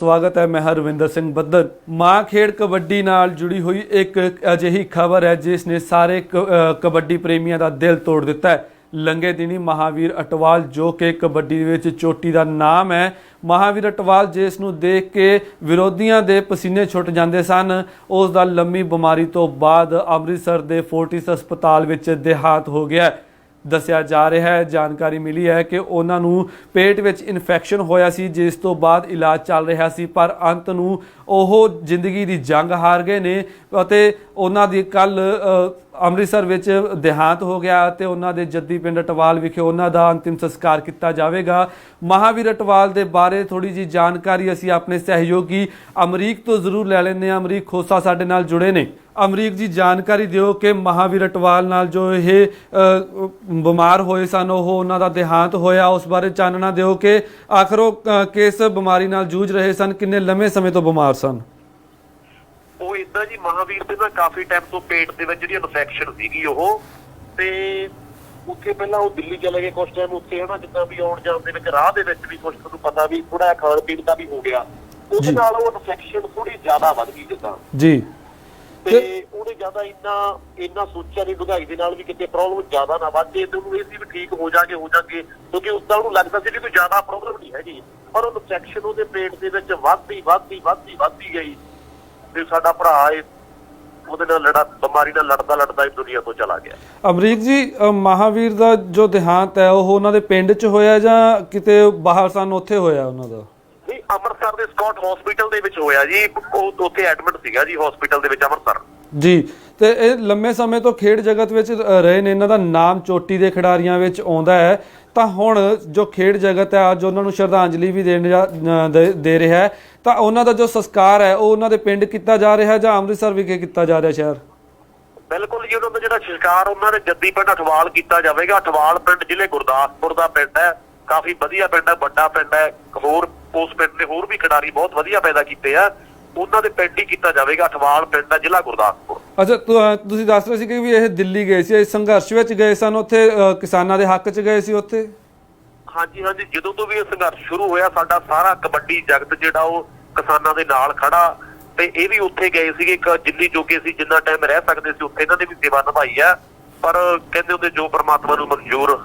ਸਵਾਗਤ ਹੈ, ਮੈਂ ਹਰਵਿੰਦਰ ਸਿੰਘ ਬੱਦਲ। ਮਾਂ ਖੇਡ ਕਬੱਡੀ ਨਾਲ ਜੁੜੀ ਹੋਈ ਇੱਕ ਅਜਿਹੀ ਖਬਰ ਹੈ, ਜਿਸ ਨੇ ਸਾਰੇ ਕ- ਕਬੱਡੀ ਪ੍ਰੇਮੀਆਂ ਦਾ ਦਿਲ ਤੋੜ ਦਿੱਤਾ ਹੈ। ਲੰਗੇ ਦਿਨੀ ਮਹਾਵੀਰ ਅਟਵਾਲ, ਜੋ ਕਿ ਕਬੱਡੀ ਵਿੱਚ ਚੋਟੀ ਦਾ ਨਾਮ ਹੈ, ਮਹਾਵੀਰ ਅਟਵਾਲ ਜਿਸ ਨੂੰ ਦੇਖ ਕੇ ਵਿਰੋਧੀਆਂ ਦੇ ਪਸੀਨੇ ਛੁੱਟ ਜਾਂਦੇ ਸਨ, ਉਸ ਦਾ ਲੰਮੀ ਬਿਮਾਰੀ ਤੋਂ ਬਾਅਦ ਅੰਮ੍ਰਿਤਸਰ ਦੇ ਫੋਰਟਿਸ ਹਸਪਤਾਲ ਵਿੱਚ ਦੇਹਾਤ ਹੋ ਗਿਆ ਹੈ। ਦੱਸਿਆ ਜਾ ਰਿਹਾ ਹੈ, ਜਾਣਕਾਰੀ ਮਿਲੀ ਹੈ ਕਿ ਉਹਨਾਂ ਨੂੰ ਪੇਟ ਵਿੱਚ ਇਨਫੈਕਸ਼ਨ ਹੋਇਆ ਸੀ, ਜਿਸ ਤੋਂ ਬਾਅਦ ਇਲਾਜ ਚੱਲ ਰਿਹਾ ਸੀ, ਪਰ ਅੰਤ ਨੂੰ ਉਹ ਜ਼ਿੰਦਗੀ ਦੀ ਜੰਗ ਹਾਰ ਗਏ ਨੇ ਅਤੇ ਉਹਨਾਂ ਦੀ ਕੱਲ ਅੰਮ੍ਰਿਤਸਰ ਵਿੱਚ ਦੇਹਾਂਤ ਹੋ ਗਿਆ ਤੇ ਉਹਨਾਂ ਦੇ ਜੱਦੀ ਪਿੰਡ ਅਟਵਾਲ ਵਿਖੇ ਉਹਨਾਂ ਦਾ ਅੰਤਿਮ ਸੰਸਕਾਰ ਕੀਤਾ ਜਾਵੇਗਾ। ਮਹਾਵੀਰ ਅਟਵਾਲ ਦੇ ਬਾਰੇ ਥੋੜੀ ਜੀ ਜਾਣਕਾਰੀ ਅਸੀਂ ਆਪਣੇ ਸਹਿਯੋਗੀ ਅਮਰੀਕ ਤੋਂ ਜ਼ਰੂਰ ਲੈ ਲੈਂਦੇ ਹਾਂ। ਅਮਰੀਕ, ਖੋਸਾ ਸਾਡੇ ਨਾਲ ਜੁੜੇ ਨੇ। ਅਮਰੀਕ ਜੀ ਜਾਣਕਾਰੀ ਦਿਓ ਕਿ ਮਹਾਵੀਰ ਅਟਵਾਲ ਨਾਲ ਜੋ ਇਹ ਬਿਮਾਰ ਹੋਏ ਸਨ ਉਹ ਉਹਨਾਂ ਦਾ ਦੇਹਾਂਤ ਹੋਇਆ। ਉਸ ਬਾਰੇ ਚਾਨਣਾ ਦਿਓ ਕਿ ਆਖਰ ਉਹ ਕਿਸ ਬਿਮਾਰੀ ਨਾਲ ਜੂਝ ਰਹੇ ਸਨ ਕਿੰਨੇ ਲੰਮੇ ਸਮੇਂ ਤੋਂ ਬਿਮਾਰ ਸਨ? ਉਹ ਇਦਾਂ ਜੀ ਮਹਾਵੀਰ ਦੇ ਨਾ ਕਾਫੀ ਟਾਈਮ ਤੋਂ ਪੇਟ ਦੇ ਵਿੱਚ ਜਿਹੜੀ ਇਨਫੈਕਸ਼ਨ ਸੀਗੀ ਉਹ। ਤੇ ਉੱਥੇ ਪਹਿਲਾਂ ਉਹ ਦਿੱਲੀ ਚਲੇ ਗਏ ਕੁਝ ਟਾਈਮ ਉੱਥੇ ਹਨਾ ਜਿੱਦਾਂ ਵੀ ਆਉਣ ਜਾਣ ਦੇ ਵਿੱਚ ਰਾਹ ਦੇ ਵਿੱਚ ਵੀ ਕੁਝ ਤੁਹਾਨੂੰ ਪਤਾ ਵੀ ਥੋੜਾ ਖਾਣ ਪੀਣ ਦਾ ਵੀ ਹੋ ਗਿਆ। ਉਹਦੇ। ਨਾਲ ਉਹ ਇਨਫੈਕਸ਼ਨ ਥੋੜੀ ਜ਼ਿਆਦਾ ਵੱਧ ਗਈ ਜਿੱਦਾਂ। ਜੀ। ਤੇ ਉਹਨੇ ਜ਼ਿਆਦਾ ਇੰਨਾ ਇੰਨਾ ਸੋਚਿਆ ਨਹੀਂ ਡੁਗਾਈ ਦੇ ਨਾਲ ਵੀ ਕਿਤੇ ਪ੍ਰੋਬਲਮ ਜ਼ਿਆਦਾ ਨਾ ਵੱਧ ਤੇ ਉਹਨੂੰ ਇਹ ਸੀ ਵੀ ਠੀਕ ਹੋ ਜਾਗੇ ਹੋ ਜਾਗੇ ਕਿਉਂਕਿ ਉਦਾਂ ਉਹਨੂੰ ਲੱਗਦਾ ਸੀ ਕਿ ਕੋਈ ਜ਼ਿਆਦਾ ਪ੍ਰੋਬਲਮ ਨਹੀਂ ਹੈਗੀ। ਪਰ ਉਹ ਇਨਫੈਕਸ਼ਨ ਉਹਦੇ ਪੇਟ ਦੇ ਵਿੱਚ ਵੱਧਦੀ ਵੱਧਦੀ ਵੱਧਦੀ ਵੱਧਦੀ ਗਈ। ਤੇ ਸਾਡਾ ਭਰਾ ਇਹ ਉਹਦੇ ਨਾਲ ਲੜਾ ਬਿਮਾਰੀ ਨਾਲ ਲੜਦਾ ਲੜਦਾ ਇਸ ਦੁਨੀਆ ਤੋਂ ਚਲਾ ਗਿਆ। ਅਮਰੀਕ ਜੀ ਮਹਾਵੀਰ ਦਾ ਜੋ ਦੇਹਾਂਤ ਹੈ ਉਹ ਉਹਨਾਂ ਦੇ ਪਿੰਡ 'ਚ ਹੋਇਆ ਜਾਂ ਕਿਤੇ ਬਾਹਰ ਸਨ ਉੱਥੇ ਹੋਇਆ ਉਹਨਾਂ ਦਾ? ਅੰਮ੍ਰਿਤਸਰ ਦੇ ਸਕਾਟ ਹਸਪੀਟਲ ਦੇ ਵਿੱਚ ਹੋਇਆ ਜੀ। ਉਹ ਉੱਥੇ ਐਡਮਿਟ ਸੀਗਾ ਜੀ ਹਸਪੀਟਲ ਦੇ ਵਿੱਚ ਅੰਮ੍ਰਿਤਸਰ। ਜੀ ਤੇ ਇਹ ਲੰਮੇ ਸਮੇਂ ਤੋਂ ਖੇਡ ਜਗਤ ਵਿੱਚ ਰਹੇ ਨੇ। ਇਹਨਾਂ ਦਾ ਨਾਮ ਚੋਟੀ ਦੇ ਖਿਡਾਰੀਆਂ ਵਿੱਚ ਆਉਂਦਾ ਹੈ। ਤਾਂ ਹੁਣ ਜੋ ਖੇਡ ਜਗਤ ਹੈ ਅੱਜ ਉਹਨਾਂ ਨੂੰ ਸ਼ਰਧਾਂਜਲੀ ਵੀ ਦੇਣ ਦੇ- ਰਿਹਾ ਹੈ। ਤਾਂ ਉਹਨਾਂ ਦਾ ਜੋ ਸੰਸਕਾਰ ਹੈ ਉਹ ਉਹਨਾਂ ਦੇ ਪਿੰਡ ਕੀਤਾ ਜਾ ਰਿਹਾ ਹੈ ਜਾਂ ਅੰਮ੍ਰਿਤਸਰ ਵਿਖੇ ਕੀਤਾ ਜਾ ਰਿਹਾ ਸ਼ਹਿਰ? ਬਿਲਕੁਲ ਜੀ ਉਹਨਾਂ ਦਾ ਜਿਹੜਾ ਸ਼ਿਕਾਰ ਉਹਨਾਂ ਦੇ ਜੱਦੀ ਪਿੰਡ ਅਠਵਾਲ ਕੀਤਾ ਜਾਵੇਗਾ। ਅਠਵਾਲ ਪਿੰਡ ਜ਼ਿਲ੍ਹੇ ਗੁਰਦਾਸਪੁਰ ਦਾ ਪਿੰਡ ਹੈ। ਕਾਫੀ ਵਧੀਆ ਪਿੰਡ ਹੈ ਵੱਡਾ ਪਿੰਡ ਹੈ ਹੋਰ ਉਸ ਪਿੰਡ ਦੇ ਹੋਰ ਵੀ ਖਿਡਾਰੀ ਬਹੁਤ ਵਧੀਆ ਪੈਦਾ ਕੀਤੇ ਆ। ਉਹਨਾਂ ਦੇ ਪਿੰਡ ਹੀ ਕੀਤਾ ਜਾਵੇਗਾ ਅਠਵਾਲ ਪਿੰਡ ਹੈ ਜ਼ਿਲ੍ਹਾ ਗੁਰਦਾਸਪੁਰ। ਅੱਛਾ ਤੁਸੀਂ ਦੱਸ ਰਹੇ ਸੀ ਕਿ ਵੀ ਇਹ ਦਿੱਲੀ ਗਏ ਸੀ ਇਸ ਸੰਘਰਸ਼ ਵਿੱਚ ਗਏ ਸਨ ਉੱਥੇ ਕਿਸਾਨਾਂ ਦੇ ਹੱਕ 'ਚ ਗਏ ਸੀ ਉੱਥੇ? ਹਾਂਜੀ ਹਾਂਜੀ ਜਦੋਂ ਤੋਂ ਵੀ ਇਹ ਸੰਘਰਸ਼ ਸ਼ੁਰੂ ਹੋਇਆ ਸਾਡਾ ਸਾਰਾ ਕਬੱਡੀ ਜਗਤ ਜਿਹੜਾ ਉਹ ਕਿਸਾਨਾਂ ਦੇ ਨਾਲ ਖੜਾ ਤੇ ਇਹ ਵੀ ਉੱਥੇ ਗਏ ਸੀਗੇ ਇੱਕ ਜਿੰਨੀ ਜੋਗੇ ਸੀ ਜਿੰਨਾ ਟਾਈਮ ਰਹਿ ਸਕਦੇ ਸੀ ਉੱਥੇ ਇਹਨਾਂ ਨੇ ਵੀ ਸੇਵਾ ਨਿਭਾਈ ਆ। ਪਰ ਕਹਿੰਦੇ ਹੁੰਦੇ ਜੋ ਪ੍ਰਮਾਤਮਾ ਨੂੰ ਮਨਜ਼ੂਰ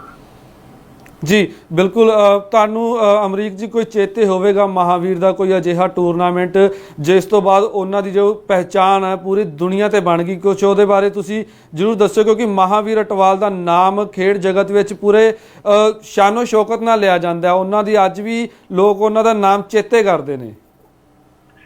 ਜੀ, ਬਿਲਕੁਲ ਤੁਹਾਨੂੰ ਅਮਰੀਕ ਜੀ ਕੋਈ ਚੇਤੇ ਹੋਵੇਗਾ, ਮਹਾਵੀਰ ਦਾ ਕੋਈ ਅਜਿਹਾ ਟੂਰਨਾਮੈਂਟ ਜਿਸ ਤੋਂ ਬਾਅਦ ਉਹਨਾਂ ਦੀ ਜੋ ਪਹਿਚਾਣ ਹੈ, ਪੂਰੀ ਦੁਨੀਆ ਤੇ ਬਣ ਗਈ ਕੁਝ ਉਹਦੇ ਬਾਰੇ ਤੁਸੀਂ ਜਰੂਰ ਦੱਸੋ ਕਿਉਂਕਿ ਮਹਾਵੀਰ ਅਟਵਾਲ ਦਾ ਨਾਮ ਖੇਡ ਜਗਤ ਵਿੱਚ ਪੂਰੇ ਸ਼ਾਨੋ ਸ਼ੌਕਤ ਨਾਲ ਲਿਆ ਜਾਂਦਾ ਉਹਨਾਂ ਦੀ ਅੱਜ ਵੀ ਲੋਕ ਉਹਨਾਂ ਦਾ ਨਾਮ ਚੇਤੇ ਕਰਦੇ ਨੇ।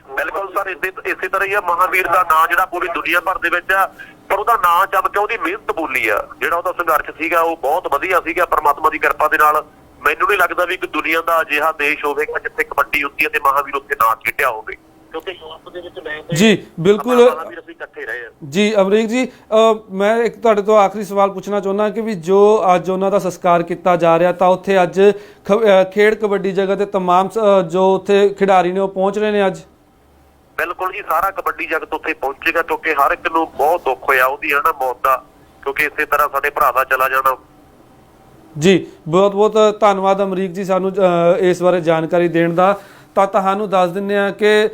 ਬਿਲਕੁਲ ਸਰ ਇਸੇ ਤਰ੍ਹਾਂ ਹੀ ਆ, ਮਹਾਵੀਰ ਦਾ ਨਾਮ ਜਿਹੜਾ ਪੂਰੀ ਦੁਨੀਆ ਭਰ ਦੇ ਵਿੱਚ ਆ ਪਰ ਉਹਦਾ ਨਾਂ ਚੱਲ ਕੇ ਉਹਦੀ ਮਿਹਨਤ ਬੋਲੀ ਆ ਜਿਹੜਾ ਉਹਦਾ ਸੰਘਰਸ਼ ਸੀਗਾ ਉਹ ਬਹੁਤ ਵਧੀਆ ਸੀਗਾ ਪਰਮਾਤਮਾ ਦੀ ਕਿਰਪਾ ਦੇ ਨਾਲ ਮੈਨੂੰ ਨਹੀਂ ਲੱਗਦਾ ਵੀ ਇੱਕ ਦੁਨੀਆ ਦਾ ਅਜਿਹਾ ਦੇਸ਼ ਹੋਵੇਗਾ ਜਿੱਥੇ ਕਬੱਡੀ ਹੁੰਦੀ ਹੈ ਤੇ ਮਹਾਵੀਰ ਉੱਥੇ ਨਾਂ ਖੇਡਿਆ ਹੋਵੇ ਕਿਉਂਕਿ ਯੂਰਪ ਦੇ ਵਿੱਚ ਮੈਂ ਤੇ ਜੀ ਬਿਲਕੁਲ ਆਪਣਾ ਮਹਾਵੀਰ ਅਸੀਂ ਇਕੱਠੇ ਰਹੇ ਆ ਜੀ ਅਮਰੀਕ ਜੀ ਅ, ਮੈਂ ਇੱਕ ਤੁਹਾਡੇ ਤੋਂ ਆਖਰੀ ਸਵਾਲ ਪੁੱਛਣਾ ਚਾਹੁੰਦਾ ਕਿ ਵੀ ਜੋ ਅੱਜ ਉਹਨਾਂ ਦਾ ਸੰਸਕਾਰ ਕੀਤਾ ਜਾ ਰਿਹਾ ਤਾਂ ਉੱਥੇ ਅੱਜ ਖ- ਅ, ਖੇਡ ਕਬੱਡੀ ਜਗਤ ਦੇ तमाम ਸ- ਜੋ ਉੱਥੇ ਖਿਡਾਰੀ ਨੇ ਉਹ ਪਹੁੰਚ ਰਹੇ ਨੇ ਅੱਜ ਬਿਲਕੁਲ ਜੀ, ਸਾਰਾ ਕਬੱਡੀ ਜਗਤ ਉੱਥੇ ਪਹੁੰਚੇਗਾ ਕਿਉਂਕਿ ਹਰ ਇੱਕ ਨੂੰ ਬਹੁਤ ਦੁੱਖ ਹੋਇਆ ਉਹਦੀ, ਹੈ ਮੌਤ ਦਾ, ਕਿਉਂਕਿ ਇਸੇ ਤਰ੍ਹਾਂ ਸਾਡੇ ਭਰਾ ਦਾ ਚਲਾ ਜਾਣਾ। ਜੀ, ਬਹੁਤ ਬਹੁਤ ਧੰਨਵਾਦ ਅਮਰੀਕ ਜੀ ਸਾਨੂੰ ਇਸ ਬਾਰੇ ਜਾਣਕਾਰੀ ਦੇਣ ਦਾ। ਤਾਂ ਤੁਹਾਨੂੰ ਦੱਸ ਦਿੰਦੇ ਆ ਕਿ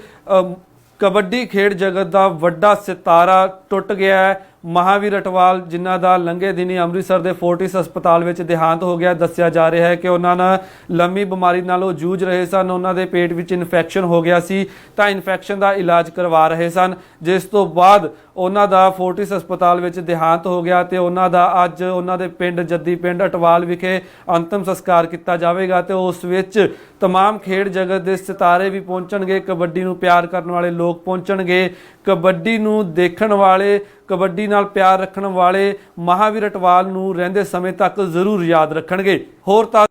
ਕਬੱਡੀ ਖੇਡ ਜਗਤ ਦਾ ਵੱਡਾ ਸਿਤਾਰਾ ਟੁੱਟ ਗਿਆ ਹੈ। ਮਹਾਵੀਰ ਅਟਵਾਲ ਜਿਨ੍ਹਾਂ ਦਾ ਲੰਘੇ ਦਿਨੀ ਅੰਮ੍ਰਿਤਸਰ ਦੇ ਫੋਰਟਿਸ ਹਸਪਤਾਲ ਵਿੱਚ ਦੇਹਾਂਤ ਹੋ ਗਿਆ ਦੱਸਿਆ ਜਾ ਰਿਹਾ ਹੈ ਕਿ ਉਹਨਾਂ ਨਾਲ ਲੰਮੀ ਬਿਮਾਰੀ ਨਾਲ ਉਹ ਜੂਝ ਰਹੇ ਸਨ ਉਹਨਾਂ ਦੇ ਪੇਟ ਵਿੱਚ ਇਨਫੈਕਸ਼ਨ ਹੋ ਗਿਆ ਸੀ ਤਾਂ ਇਨਫੈਕਸ਼ਨ ਦਾ ਇਲਾਜ ਕਰਵਾ ਰਹੇ ਸਨ ਜਿਸ ਤੋਂ ਬਾਅਦ ਉਹਨਾਂ ਦਾ ਫੋਰਟਿਸ ਹਸਪਤਾਲ ਵਿੱਚ ਦੇਹਾਂਤ ਹੋ ਗਿਆ ਤੇ ਉਹਨਾਂ ਦਾ ਅੱਜ ਉਹਨਾਂ ਦੇ ਪਿੰਡ ਜੱਦੀ ਪਿੰਡ ਅਟਵਾਲ ਵਿਖੇ ਅੰਤਮ ਸੰਸਕਾਰ ਕੀਤਾ ਜਾਵੇਗਾ ਤੇ ਉਸ ਵਿੱਚ तमाम ਖੇਡ ਜਗਤ ਦੇ ਸਿਤਾਰੇ ਵੀ ਪਹੁੰਚਣਗੇ ਕਬੱਡੀ ਨੂੰ ਪਿਆਰ ਕਰਨ ਵਾਲੇ ਲੋਕ ਪਹੁੰਚਣਗੇ ਕਬੱਡੀ ਨੂੰ ਦੇਖਣ ਵਾਲੇ ਕਬੱਡੀ ਨਾਲ ਪਿਆਰ ਰੱਖਣ ਵਾਲੇ ਮਹਾਵੀਰ ਅਟਵਾਲ ਨੂੰ ਰਹਿੰਦੇ ਸਮੇਂ ਤੱਕ ਜ਼ਰੂਰ ਯਾਦ ਰੱਖਣਗੇ। ਹੋਰ ਤਾਂ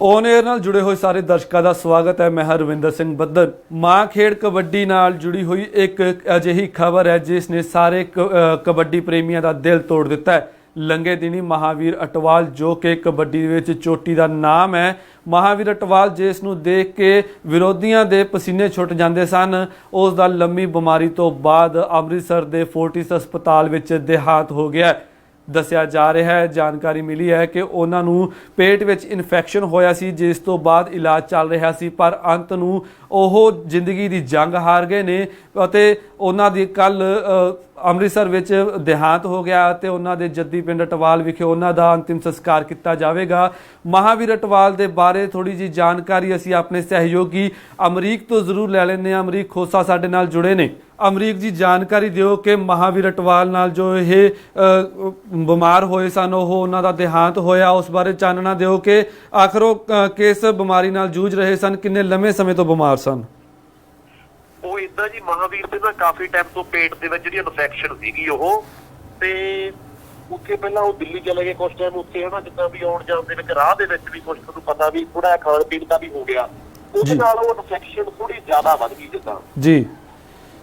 ਔਨ 에ਅਰ ਨਾਲ ਜੁੜੇ ਹੋਏ ਸਾਰੇ ਦਰਸ਼ਕਾਂ ਦਾ ਸਵਾਗਤ ਹੈ। ਮੈਂ ਹਰਵਿੰਦਰ ਸਿੰਘ ਬੱਦਲ। ਮਾਂ ਖੇਡ ਕਬੱਡੀ ਨਾਲ ਜੁੜੀ ਹੋਈ ਇੱਕ ਅਜਿਹੀ ਖਬਰ ਹੈ, ਜਿਸ ਨੇ ਸਾਰੇ ਕਬੱਡੀ ਪ੍ਰੇਮੀਆਂ ਦਾ ਦਿਲ ਤੋੜ ਦਿੱਤਾ ਹੈ। ਲੰਗੇ ਦਿਨੀ ਮਹਾਵੀਰ ਅਟਵਾਲ, ਜੋ ਕਿ ਕਬੱਡੀ ਵਿੱਚ ਚੋਟੀ ਦਾ ਨਾਮ ਹੈ। ਮਹਾਵੀਰ ਅਟਵਾਲ, ਜਿਸ ਨੂੰ ਦੇਖ ਕੇ ਵਿਰੋਧੀਆਂ ਦੇ ਪਸੀਨੇ ਛੁੱਟ ਜਾਂਦੇ ਸਨ, ਉਸ ਦਾ ਲੰਮੀ ਬਿਮਾਰੀ ਤੋਂ ਬਾਅਦ ਅੰਮ੍ਰਿਤਸਰ ਦੇ ਫੋਰਟਿਸ ਹਸਪਤਾਲ ਵਿੱਚ ਦੇਹਾਂਤ ਹੋ ਗਿਆ। ਦੱਸਿਆ ਜਾ ਰਿਹਾ ਹੈ, ਜਾਣਕਾਰੀ ਮਿਲੀ ਹੈ ਕਿ ਉਹਨਾਂ ਨੂੰ ਪੇਟ ਵਿੱਚ ਇਨਫੈਕਸ਼ਨ ਹੋਇਆ ਸੀ, ਜਿਸ ਤੋਂ ਬਾਅਦ ਇਲਾਜ ਚੱਲ ਰਿਹਾ ਸੀ, ਪਰ ਅੰਤ ਨੂੰ ਉਹ ਜ਼ਿੰਦਗੀ ਦੀ ਜੰਗ ਹਾਰ ਗਏ ਨੇ ਅਤੇ ਉਹਨਾਂ ਦੀ ਕੱਲ ਅੰਮ੍ਰਿਤਸਰ ਵਿੱਚ ਦੇਹਾਂਤ ਹੋ ਗਿਆ ਅਤੇ ਉਹਨਾਂ ਦੇ ਜੱਦੀ ਪਿੰਡ ਅਟਵਾਲ ਵਿਖੇ ਉਹਨਾਂ ਦਾ ਅੰਤਿਮ ਸੰਸਕਾਰ ਕੀਤਾ ਜਾਵੇਗਾ। ਮਹਾਵੀਰ ਅਟਵਾਲ ਦੇ ਬਾਰੇ ਥੋੜੀ ਜੀ ਜਾਣਕਾਰੀ ਅਸੀਂ ਆਪਣੇ ਸਹਿਯੋਗੀ ਅਮਰੀਕ ਤੋਂ ਜ਼ਰੂਰ ਲੈ ਲੈਂਦੇ ਹਾਂ। ਅਮਰੀਕ ਖੋਸਾ ਸਾਡੇ ਨਾਲ ਜੁੜੇ ਨੇ। ਅਮਰੀਕ ਜੀ, ਜਾਣਕਾਰੀ ਦਿਓ ਕਿ ਮਹਾਵੀਰ ਅਟਵਾਲ ਨਾਲ ਜੋ ਇਹ ਬਿਮਾਰ ਹੋਏ ਸਨ, ਉਹ ਉਹਨਾਂ ਦਾ ਦੇਹਾਂਤ ਹੋਇਆ। ਉਸ ਬਾਰੇ ਚਾਨਣਾ ਦਿਓ ਕਿ ਆਖਰ ਉਹ ਕਿਸ ਬਿਮਾਰੀ ਨਾਲ ਜੂਝ ਰਹੇ ਸਨ, ਕਿੰਨੇ ਲੰਮੇ ਸਮੇਂ ਤੋਂ ਬਿਮਾਰ ਸਨ? ਇਦਾਂ ਜੀ ਮਹਾਵੀਰ ਦੇ ਨਾ ਕਾਫੀ ਟਾਈਮ ਤੋਂ ਪੇਟ ਦੇ ਵਿੱਚ ਜਿਹੜੀ ਇਨਫੈਕਸ਼ਨ ਸੀਗੀ ਉਹ ਤੇ ਉੱਥੇ ਪਹਿਲਾਂ ਉਹ ਦਿੱਲੀ ਚਲੇ ਗਏ ਕੁਝ ਟਾਈਮ ਉੱਥੇ ਹਨਾ ਜਿੱਦਾਂ ਵੀ ਆਉਣ ਜਾਣ ਦੇ ਵਿੱਚ ਰਾਹ ਦੇ ਵਿੱਚ ਵੀ ਕੁਝ ਤੁਹਾਨੂੰ ਪਤਾ ਵੀ ਥੋੜਾ ਖਾਣ ਪੀਣ ਦਾ ਵੀ ਹੋ ਗਿਆ। ਉਹਦੇ। ਨਾਲ ਉਹ ਇਨਫੈਕਸ਼ਨ ਥੋੜੀ ਜ਼ਿਆਦਾ ਵੱਧ ਗਈ ਜਿੱਦਾਂ। ਜੀ।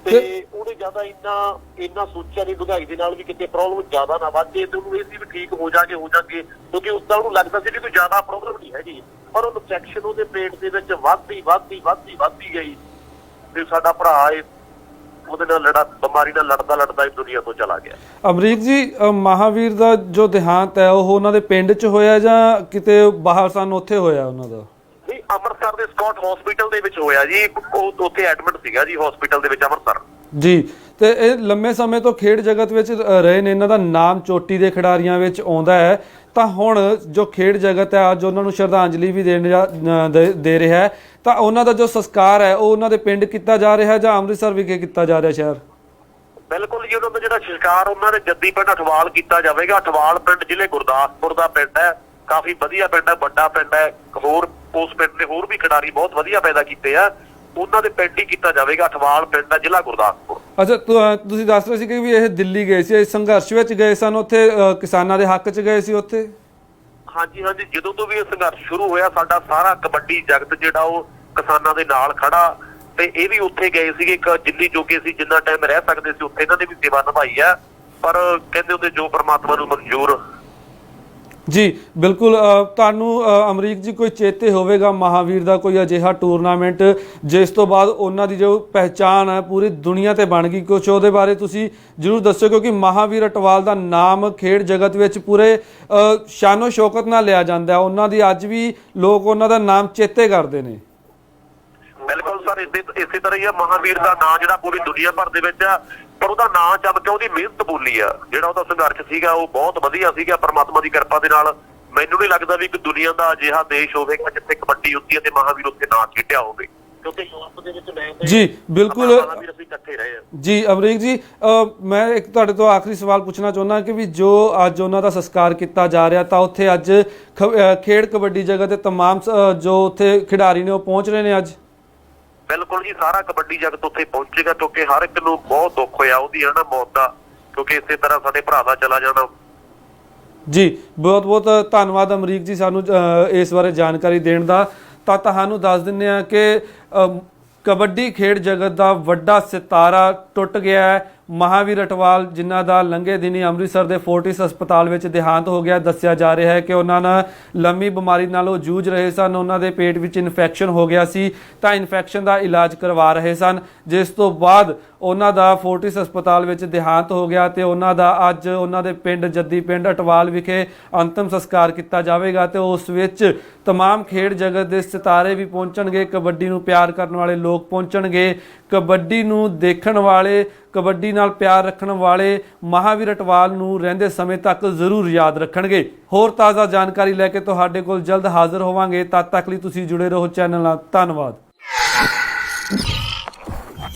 ਤੇ ਉਹਨੇ ਜ਼ਿਆਦਾ ਇੰਨਾ ਇੰਨਾ ਸੋਚਿਆ ਨਹੀਂ ਡੁਗਾਈ ਦੇ ਨਾਲ ਵੀ ਕਿਤੇ ਪ੍ਰੋਬਲਮ ਜ਼ਿਆਦਾ ਨਾ ਵੱਧ ਜੇ ਤੇ ਉਹਨੂੰ ਇਹ ਸੀ ਵੀ ਠੀਕ ਹੋ ਜਾਗੇ ਹੋ ਜਾਗੇ ਕਿਉਂਕਿ ਉਦਾਂ ਉਹਨੂੰ ਲੱਗਦਾ ਸੀ ਵੀ ਕੋਈ ਜ਼ਿਆਦਾ ਪ੍ਰੋਬਲਮ ਨਹੀਂ ਹੈਗੀ। ਪਰ ਉਹ ਇਨਫੈਕਸ਼ਨ ਉਹਦੇ ਪੇਟ ਦੇ ਵਿੱਚ ਵੱਧਦੀ ਵੱਧਦੀ ਵੱਧਦੀ ਵੱਧਦੀ ਗਈ। ਤੇ ਸਾਡਾ ਭਰਾ ਇਹ ਉਹਦੇ ਨਾਲ ਲੜਾ ਬਿਮਾਰੀ ਨਾਲ ਲੜਦਾ ਲੜਦਾ ਇਸ ਦੁਨੀਆ ਤੋਂ ਚਲਾ ਗਿਆ। ਅਮਰੀਕ ਜੀ ਅ, ਮਹਾਵੀਰ ਦਾ ਜੋ ਦੇਹਾਂਤ ਹੈ ਉਹ ਉਹਨਾਂ ਦੇ ਪਿੰਡ 'ਚ ਹੋਇਆ ਜਾਂ ਕਿਤੇ ਬਾਹਰ ਸਨ ਉੱਥੇ ਹੋਇਆ ਉਹਨਾਂ ਦਾ? ਨਹੀਂ ਅੰਮ੍ਰਿਤਸਰ ਦੇ ਸਕਾਟ ਹਸਪੀਟਲ ਦੇ ਵਿੱਚ ਹੋਇਆ ਜੀ। ਉਹ ਉੱਥੇ ਐਡਮਿਟ ਸੀਗਾ ਜੀ ਹਸਪੀਟਲ ਦੇ ਵਿੱਚ ਅੰਮ੍ਰਿਤਸਰ। ਜੀ ਤੇ ਇਹ ਲੰਮੇ ਸਮੇਂ ਤੋਂ ਖੇਡ ਜਗਤ ਵਿੱਚ ਅ, ਰਹੇ ਨੇ। ਇਹਨਾਂ ਦਾ ਨਾਮ ਚੋਟੀ ਦੇ ਖਿਡਾਰੀਆਂ ਵਿੱਚ ਆਉਂਦਾ ਹੈ। ਤਾਂ ਹੁਣ ਜੋ ਖੇਡ ਜਗਤ ਹੈ, ਅੱਜ ਉਹਨਾਂ ਨੂੰ ਸ਼ਰਧਾਂਜਲੀ ਵੀ ਦੇਣ ਦੇ- ਰਿਹਾ ਹੈ। ਤਾਂ ਉਹਨਾਂ ਦਾ ਜੋ ਸੰਸਕਾਰ ਹੈ, ਉਹ ਉਹਨਾਂ ਦੇ ਪਿੰਡ ਕੀਤਾ ਜਾ ਰਿਹਾ ਜਾਂ ਅੰਮ੍ਰਿਤਸਰ ਵਿਖੇ ਕੀਤਾ ਜਾ ਰਿਹਾ ਸ਼ਹਿਰ? ਬਿਲਕੁਲ ਜੀ ਉਹਨਾਂ ਦਾ ਜਿਹੜਾ ਸੰਸਕਾਰ ਉਹਨਾਂ ਦੇ ਜੱਦੀ ਪਿੰਡ ਅਠਵਾਲ ਕੀਤਾ ਜਾਵੇਗਾ। ਅਠਵਾਲ ਪਿੰਡ ਜ਼ਿਲ੍ਹੇ ਗੁਰਦਾਸਪੁਰ ਦਾ ਪਿੰਡ ਹੈ। ਕਾਫੀ ਵਧੀਆ ਪਿੰਡ ਹੈ, ਵੱਡਾ ਪਿੰਡ ਹੈ। ਹੋਰ ਉਸ ਪਿੰਡ ਦੇ ਹੋਰ ਵੀ ਖਿਡਾਰੀ ਬਹੁਤ ਵਧੀਆ ਪੈਦਾ ਕੀਤੇ ਆ। ਉਹਨਾਂ ਦੇ ਪਿੰਡ ਹੀ ਕੀਤਾ ਜਾਵੇਗਾ ਅਠਵਾਲ ਪਿੰਡ ਹੈ ਜ਼ਿਲ੍ਹਾ ਗੁਰਦਾਸਪੁਰ। ਅੱਛਾ ਤੁਸੀਂ ਦੱਸ ਰਹੇ ਸੀ ਕਿ ਵੀ ਇਹ ਦਿੱਲੀ ਗਏ ਸੀ ਇਸ ਸੰਘਰਸ਼ ਵਿੱਚ ਗਏ ਸਨ ਉੱਥੇ ਕਿਸਾਨਾਂ ਦੇ ਹੱਕ 'ਚ ਗਏ ਸੀ ਉੱਥੇ? ਹਾਂਜੀ ਹਾਂਜੀ ਜਦੋਂ ਤੋਂ ਵੀ ਇਹ ਸੰਘਰਸ਼ ਸ਼ੁਰੂ ਹੋਇਆ ਸਾਡਾ ਸਾਰਾ ਕਬੱਡੀ ਜਗਤ ਜਿਹੜਾ ਉਹ ਕਿਸਾਨਾਂ ਦੇ ਨਾਲ ਖੜਾ ਤੇ ਇਹ ਵੀ ਉੱਥੇ ਗਏ ਸੀਗੇ ਇੱਕ ਜਿੰਨੀ ਜੋਗੇ ਸੀ ਜਿੰਨਾ ਟਾਈਮ ਰਹਿ ਸਕਦੇ ਸੀ ਉੱਥੇ ਇਹਨਾਂ ਨੇ ਵੀ ਸੇਵਾ ਨਿਭਾਈ ਆ। ਪਰ ਕਹਿੰਦੇ ਹੁੰਦੇ ਜੋ ਪ੍ਰਮਾਤਮਾ ਨੂੰ ਮਨਜ਼ੂਰ ਜੀ, ਬਿਲਕੁਲ ਤੁਹਾਨੂੰ ਅਮਰੀਕ ਜੀ ਕੋਈ ਚੇਤੇ ਹੋਵੇਗਾ, ਮਹਾਵੀਰ ਦਾ ਕੋਈ ਅਜਿਹਾ ਟੂਰਨਾਮੈਂਟ ਜਿਸ ਤੋਂ ਬਾਅਦ ਉਹਨਾਂ ਦੀ ਜੋ ਪਹਿਚਾਨ ਹੈ, ਪੂਰੀ ਦੁਨੀਆ ਤੇ ਬਣ ਗਈ। ਕੁਝ ਉਹਦੇ ਬਾਰੇ ਤੁਸੀਂ ਜਰੂਰ ਦੱਸਿਓ, ਕਿਉਂਕਿ ਮਹਾਵੀਰ ਅਟਵਾਲ ਦਾ ਨਾਮ ਖੇਡ ਜਗਤ ਵਿੱਚ ਪੂਰੇ ਸ਼ਾਨੋ ਸ਼ੌਕਤ ਨਾਲ ਲਿਆ ਜਾਂਦਾ ਹੈ। ਉਹਨਾਂ ਦੀ ਅੱਜ ਵੀ ਲੋਕ ਉਹਨਾਂ ਦਾ ਨਾਮ ਚੇਤੇ ਕਰਦੇ ਨੇ। ਬਿਲਕੁਲ ਸਰ, ਇਸੇ ਇਸੇ ਤਰ੍ਹਾਂ ਹੀ ਆ। ਮਹਾਵੀਰ ਦਾ ਨਾਂ ਜਿਹੜਾ ਪੂਰੀ ਦੁਨੀਆ ਭਰ ਦੇ ਵਿੱਚ ਆ। ਪਰ ਉਹਦਾ ਨਾਂ ਚੱਲ ਕੇ ਉਹਦੀ ਮਿਹਨਤ ਬੋਲੀ ਆ ਜਿਹੜਾ ਉਹਦਾ ਸੰਘਰਸ਼ ਸੀਗਾ ਉਹ ਬਹੁਤ ਵਧੀਆ ਸੀਗਾ ਪਰਮਾਤਮਾ ਦੀ ਕਿਰਪਾ ਦੇ ਨਾਲ ਮੈਨੂੰ ਨਹੀਂ ਲੱਗਦਾ ਵੀ ਇੱਕ ਦੁਨੀਆ ਦਾ ਅਜਿਹਾ ਦੇਸ਼ ਹੋਵੇਗਾ ਜਿੱਥੇ ਕਬੱਡੀ ਹੁੰਦੀ ਹੈ ਤੇ ਮਹਾਵੀਰ ਉੱਥੇ ਨਾਂ ਖੇਡਿਆ ਹੋਵੇ ਕਿਉਂਕਿ ਯੂਰਪ ਦੇ ਵਿੱਚ ਮੈਂ ਤੇ ਜੀ ਬਿਲਕੁਲ ਮਹਾਵੀਰ ਅਸੀਂ ਇਕੱਠੇ ਰਹੇ ਆ ਜੀ ਅਮਰੀਕ ਜੀ ਅ, ਮੈਂ ਇੱਕ ਤੁਹਾਡੇ ਤੋਂ ਆਖਰੀ ਸਵਾਲ ਪੁੱਛਣਾ ਚਾਹੁੰਦਾ ਕਿ ਵੀ ਜੋ ਅੱਜ ਉਹਨਾਂ ਦਾ ਸੰਸਕਾਰ ਕੀਤਾ ਜਾ ਰਿਹਾ ਤਾਂ ਉੱਥੇ ਅੱਜ ਖ- ਅ, ਖੇਡ ਕਬੱਡੀ ਜਗਤ ਦੇ तमाम ਅ, ਜੋ ਉੱਥੇ ਖਿਡਾਰੀ ਨੇ ਉਹ ਪਹੁੰਚ ਰਹੇ ਨੇ ਅੱਜ ਬਿਲਕੁਲ ਜੀ, ਸਾਰਾ ਕਬੱਡੀ ਜਗਤ ਉੱਥੇ ਪਹੁੰਚੇਗਾ ਕਿਉਂਕਿ ਹਰ ਇੱਕ ਨੂੰ ਬਹੁਤ ਦੁੱਖ ਹੋਇਆ ਉਹਦੀ ਹਨਾ ਮੌਤ ਦਾ, ਕਿਉਂਕਿ ਇਸੇ ਤਰ੍ਹਾਂ ਸਾਡੇ ਭਰਾ ਦਾ ਚਲਾ ਜਾਣਾ। ਜੀ ਬਹੁਤ ਬਹੁਤ ਧੰਨਵਾਦ ਅਮਰੀਕ ਜੀ ਸਾਨੂੰ ਇਸ ਬਾਰੇ ਜਾਣਕਾਰੀ ਦੇਣ ਦਾ। ਤਾਂ ਤੁਹਾਨੂੰ ਦੱਸ ਦਿੰਦੇ ਆ ਕਿ ਕਬੱਡੀ ਖੇਡ ਜਗਤ ਦਾ ਵੱਡਾ ਸਿਤਾਰਾ ਟੁੱਟ ਗਿਆ ਹੈ। ਮਹਾਵੀਰ ਅਟਵਾਲ, ਜਿਨ੍ਹਾਂ ਦਾ ਲੰਘੇ ਦਿਨੀ ਅੰਮ੍ਰਿਤਸਰ ਦੇ ਫੋਰਟਿਸ ਹਸਪਤਾਲ ਵਿੱਚ ਦੇਹਾਂਤ ਹੋ ਗਿਆ, ਦੱਸਿਆ ਜਾ ਰਿਹਾ ਹੈ ਕਿ ਉਹਨਾਂ ਨਾਲ ਲੰਮੀ ਬਿਮਾਰੀ ਨਾਲ ਉਹ ਜੂਝ ਰਹੇ ਸਨ। ਉਹਨਾਂ ਦੇ ਪੇਟ ਵਿੱਚ ਇਨਫੈਕਸ਼ਨ ਹੋ ਗਿਆ ਸੀ, ਤਾਂ ਇਨਫੈਕਸ਼ਨ ਦਾ ਇਲਾਜ ਕਰਵਾ ਰਹੇ ਸਨ। ਜਿਸ ਤੋਂ ਬਾਅਦ ਉਹਨਾਂ ਦਾ ਫੋਰਟਿਸ ਹਸਪਤਾਲ ਵਿੱਚ ਦੇਹਾਂਤ ਹੋ ਗਿਆ ਤੇ ਉਹਨਾਂ ਦਾ ਅੱਜ ਉਹਨਾਂ ਦੇ ਪਿੰਡ ਜੱਦੀ ਪਿੰਡ ਅਟਵਾਲ ਵਿਖੇ ਅੰਤਮ ਸੰਸਕਾਰ ਕੀਤਾ ਜਾਵੇਗਾ ਤੇ ਉਸ ਵਿੱਚ तमाम ਖੇਡ ਜਗਤ ਦੇ ਸਿਤਾਰੇ ਵੀ ਪਹੁੰਚਣਗੇ ਕਬੱਡੀ ਨੂੰ ਪਿਆਰ ਕਰਨ ਵਾਲੇ ਲੋਕ ਪਹੁੰਚਣਗੇ ਕਬੱਡੀ ਨੂੰ ਦੇਖਣ ਵਾਲੇ ਕਬੱਡੀ ਨਾਲ ਪਿਆਰ ਰੱਖਣ ਵਾਲੇ ਮਹਾਵੀਰ ਅਟਵਾਲ ਨੂੰ ਰਹਿੰਦੇ ਸਮੇਂ ਤੱਕ ਜ਼ਰੂਰ ਯਾਦ ਰੱਖਣਗੇ ਹੋਰ ਤਾਜ਼ਾ ਜਾਣਕਾਰੀ ਲੈ ਕੇ ਤੁਹਾਡੇ ਕੋਲ ਜਲਦ ਹਾਜ਼ਰ ਹੋਵਾਂਗੇ ਤਦ ਤੱਕ ਲਈ ਤੁਸੀਂ ਜੁੜੇ ਰਹੋ ਚੈਨਲ ਨਾਲ ਧੰਨਵਾਦ